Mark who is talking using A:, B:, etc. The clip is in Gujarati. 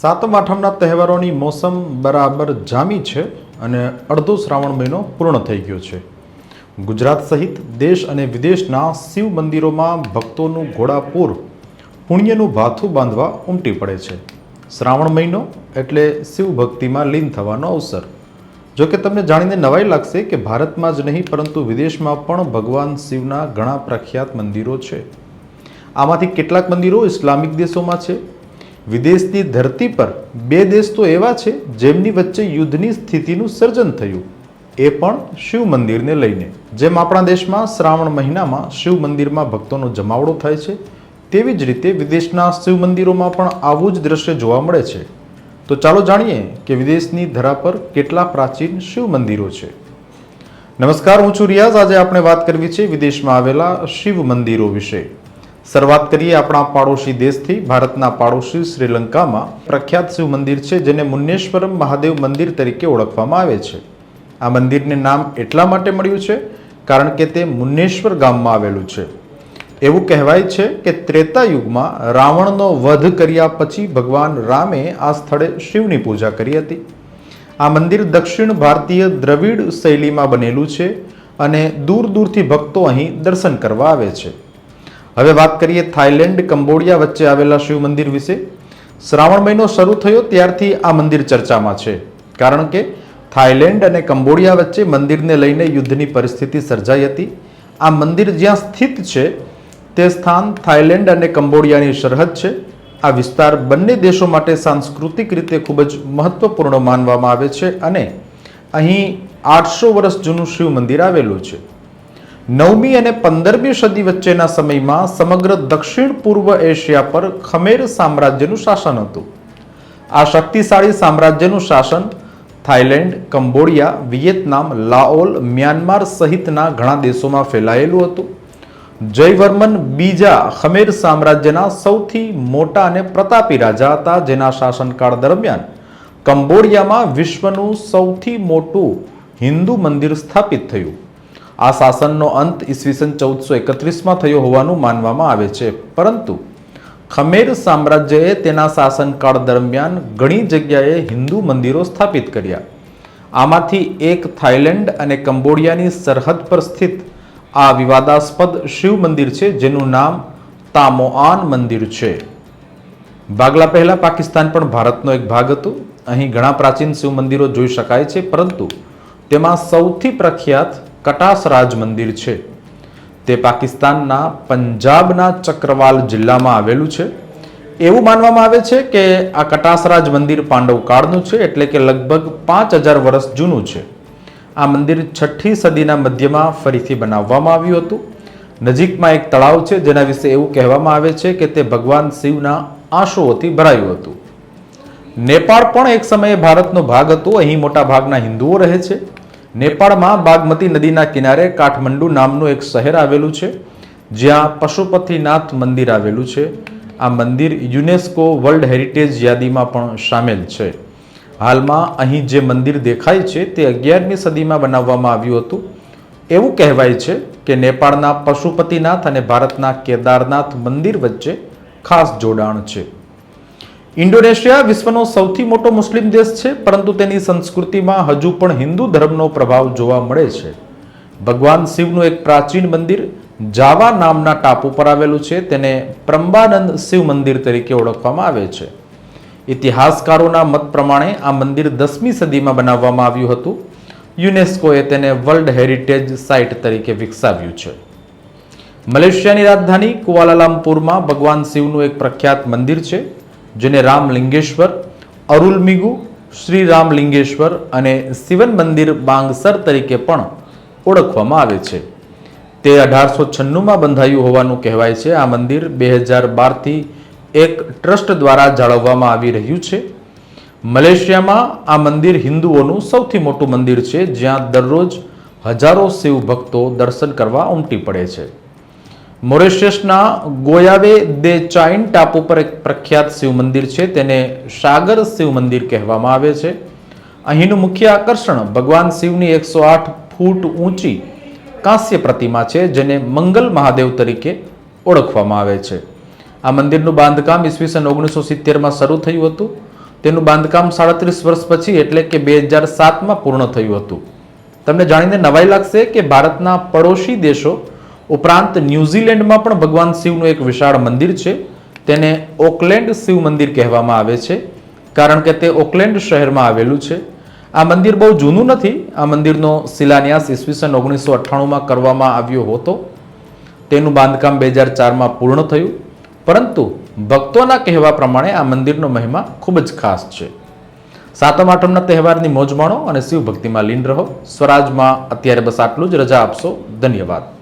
A: સાતમ આઠમના તહેવારોની મોસમ બરાબર જામી છે અને અડધો શ્રાવણ મહિનો પૂર્ણ થઈ ગયો છે. ગુજરાત સહિત દેશ અને વિદેશના શિવ મંદિરોમાં ભક્તોનું ઘોડાપૂર પુણ્યનું ભાથું બાંધવા ઉમટી પડે છે. શ્રાવણ મહિનો એટલે શિવ ભક્તિમાં લીન થવાનો અવસર. જો કે તમને જાણીને નવાઈ લાગશે કે ભારતમાં જ નહીં, પરંતુ વિદેશમાં પણ ભગવાન શિવના ઘણા પ્રખ્યાત મંદિરો છે. આમાંથી કેટલાક મંદિરો ઇસ્લામિક દેશોમાં છે વિદેશની ધરતી પર બે દેશ તો એવા છે જેમની વચ્ચે યુદ્ધની સ્થિતિનું સર્જન થયું. એ પણ શિવ મંદિરને લઈને. જેમ આપણા દેશમાં શ્રાવણ મહિનામાં શિવ મંદિરમાં ભક્તોનો જમાવડો થાય છે, તેવી જ રીતે વિદેશના શિવ મંદિરોમાં પણ આવું જ દ્રશ્ય જોવા મળે છે. તો ચાલો જાણીએ કે વિદેશની ધરા પર કેટલા પ્રાચીન શિવ મંદિરો છે. નમસ્કાર, હું છું રિયાઝ. આજે આપણે વાત કરવી છે વિદેશમાં આવેલા શિવ મંદિરો વિશે. શરૂઆત કરીએ આપણા પાડોશી દેશથી, ભારતના પાડોશી શ્રીલંકામાં. પ્રખ્યાત શિવ મંદિર છે, જેને મુન્નેશ્વરમ મહાદેવ મંદિર તરીકે ઓળખવામાં આવે છે. આ મંદિરને નામ એટલા માટે મળ્યું છે, કારણ કે તે મુન્નેશ્વર ગામમાં આવેલું છે. એવું કહેવાય છે કે ત્રેતા યુગમાં રાવણનો વધ કર્યા પછી ભગવાન રામે આ સ્થળે શિવની પૂજા કરી હતી. આ મંદિર દક્ષિણ ભારતીય દ્રવિડ શૈલીમાં બનેલું છે અને દૂર દૂરથી ભક્તો અહીં દર્શન કરવા આવે છે. હવે વાત કરીએ થાઈલેન્ડ કંબોડિયા વચ્ચે આવેલા શિવ મંદિર વિશે. શ્રાવણ મહિનો શરૂ થયો ત્યારથી આ મંદિર ચર્ચામાં છે. કારણ કે થાઈલેન્ડ અને કંબોડિયા વચ્ચે મંદિરને લઈને યુદ્ધની પરિસ્થિતિ સર્જાઈ હતી. આ મંદિર જ્યાં સ્થિત છે, તે સ્થાન થાઈલેન્ડ અને કંબોડિયાની સરહદ છે. આ વિસ્તાર બંને દેશો માટે સાંસ્કૃતિક રીતે ખૂબ જ મહત્વપૂર્ણ માનવામાં આવે છે અને અહીં આઠસો વર્ષ જૂનું શિવ મંદિર આવેલું છે. નવમી અને પંદરમી સદી વચ્ચેના સમયમાં સમગ્ર દક્ષિણ પૂર્વ એશિયા પર ખમેર સામ્રાજ્યનું શાસન હતું. આ શક્તિશાળી સામ્રાજ્યનું શાસન થાઈલેન્ડ કંબોડિયા, વિયેતનામ, લાઓલ, મ્યાનમાર સહિતના ઘણા દેશોમાં ફેલાયેલું હતું. જયવર્મન બીજા ખમેર સામ્રાજ્યના સૌથી મોટા અને પ્રતાપી રાજા હતા, જેના શાસનકાળ દરમિયાન કંબોડિયામાં વિશ્વનું સૌથી મોટું હિન્દુ મંદિર સ્થાપિત થયું. આ શાસનનો અંત ઈસવીસન ચૌદસો એકત્રીસમાં થયો હોવાનું માનવામાં આવે છે. પરંતુ ખમેર સામ્રાજ્યએ તેના શાસનકાળ દરમિયાન ઘણી જગ્યાએ હિન્દુ મંદિરો સ્થાપિત કર્યા. આમાંથી એક થાઇલેન્ડ અને કંબોડિયાની સરહદ પર સ્થિત આ વિવાદાસ્પદ શિવ મંદિર છે, જેનું નામ તામોઆન મંદિર છે. ભાગલા પહેલાં પાકિસ્તાન પણ ભારતનો એક ભાગ હતો. અહીં ઘણા પ્રાચીન શિવ મંદિરો જોઈ શકાય છે, પરંતુ તેમાં સૌથી પ્રખ્યાત કટાસરાજ મંદિર છે. તે પાકિસ્તાનના પંજાબના ચક્રવાલ જિલ્લામાં આવેલું છે. એવું માનવામાં આવે છે કે આ કટાસરાજ મંદિર પાંડવ કાળનું છે એટલે કે લગભગ પાંચ હજાર વર્ષ જૂનું છે. આ મંદિર છઠ્ઠી સદીના મધ્યમાં ફરીથી બનાવવામાં આવ્યું હતું. નજીકમાં એક તળાવ છે જેના વિશે એવું કહેવામાં આવે છે કે તે ભગવાન શિવના આંસુઓથી ભરાયું હતું. નેપાળ પણ એક સમયે ભારતનો ભાગ હતો. અહીં મોટા ભાગના હિન્દુઓ રહે છે. નેપાળમાં બાગમતી નદીના કિનારે કાઠમંડુ નામનું એક શહેર આવેલું છે, જ્યાં પશુપતિનાથ મંદિર આવેલું છે. આ મંદિર યુનેસ્કો વર્લ્ડ હેરિટેજ યાદીમાં પણ સામેલ છે. હાલમાં અહીં જે મંદિર દેખાય છે તે અગિયારમી સદીમાં બનાવવામાં આવ્યું હતું. એવું કહેવાય છે કે નેપાળના પશુપતિનાથ અને ભારતના કેદારનાથ મંદિર વચ્ચે ખાસ જોડાણ છે. ઇન્ડોનેશિયા વિશ્વનો સૌથી મોટો મુસ્લિમ દેશ છે, પરંતુ તેની સંસ્કૃતિમાં હજુ પણ હિન્દુ ધર્મનો પ્રભાવ જોવા મળે છે. ભગવાન શિવનું એક પ્રાચીન મંદિર જાવા નામના ટાપુ પર આવેલું છે, તેને પ્રંબાનંદ શિવ મંદિર તરીકે ઓળખવામાં આવે છે. ઇતિહાસકારોના મત પ્રમાણે આ મંદિર દસમી સદીમાં બનાવવામાં આવ્યું હતું. યુનેસ્કોએ તેને વર્લ્ડ હેરિટેજ સાઇટ તરીકે વિકસાવ્યું છે. મલેશિયાની રાજધાની કુઆલાલામપુરમાં ભગવાન શિવનું એક પ્રખ્યાત મંદિર છે. જેને રામલિંગેશ્વર અરુલમિગુ શ્રી રામલિંગેશ્વર અને શિવન મંદિર બાંગસર તરીકે પણ ઓળખવામાં આવે છે. તે અઢારસો છન્નુંમાં બંધાયું હોવાનું કહેવાય છે. આ મંદિર બે હજાર બારથી એક ટ્રસ્ટ દ્વારા જાળવવામાં આવી રહ્યું છે. મલેશિયામાં આ મંદિર હિન્દુઓનું સૌથી મોટું મંદિર છે, જ્યાં દરરોજ હજારો શિવ ભક્તો દર્શન કરવા ઉમટી પડે છે. મોરેશિયસના ગોયાવે દે ચાઇન ટાપુ પર એક પ્રખ્યાત શિવ મંદિર છે, તેને સાગર શિવ મંદિર કહેવામાં આવે છે. અહીંનું મુખ્ય આકર્ષણ ભગવાન શિવની એકસો આઠ ફૂટ ઊંચી કાંસ્ય પ્રતિમા છે, જેને મંગલ મહાદેવ તરીકે ઓળખવામાં આવે છે. આ મંદિરનું બાંધકામ ઈસવીસન ઓગણીસો સિત્તેરમાં શરૂ થયું હતું. તેનું બાંધકામ સાડત્રીસ વર્ષ પછી એટલે કે બે હજાર સાતમાં પૂર્ણ થયું હતું. તમને જાણીને નવાઈ લાગશે કે ભારતના પડોશી દેશો ઉપરાંત ન્યૂઝીલેન્ડમાં પણ ભગવાન શિવનું એક વિશાળ મંદિર છે. તેને ઓકલેન્ડ શિવ મંદિર કહેવામાં આવે છે, કારણ કે તે ઓકલેન્ડ શહેરમાં આવેલું છે. આ મંદિર બહુ જૂનું નથી. આ મંદિરનો શિલાન્યાસ ઈસવીસન ઓગણીસો અઠ્ઠાણુંમાં કરવામાં આવ્યો હતો. તેનું બાંધકામ બે હજાર ચારમાં પૂર્ણ થયું. પરંતુ ભક્તોના કહેવા પ્રમાણે આ મંદિરનો મહિમા ખૂબ જ ખાસ છે. સાતમ આઠમના તહેવારની મોજ માણો અને શિવ ભક્તિમાં લીન રહો. સ્વરાજમાં અત્યારે બસ આટલું જ. રજા આપશો. ધન્યવાદ.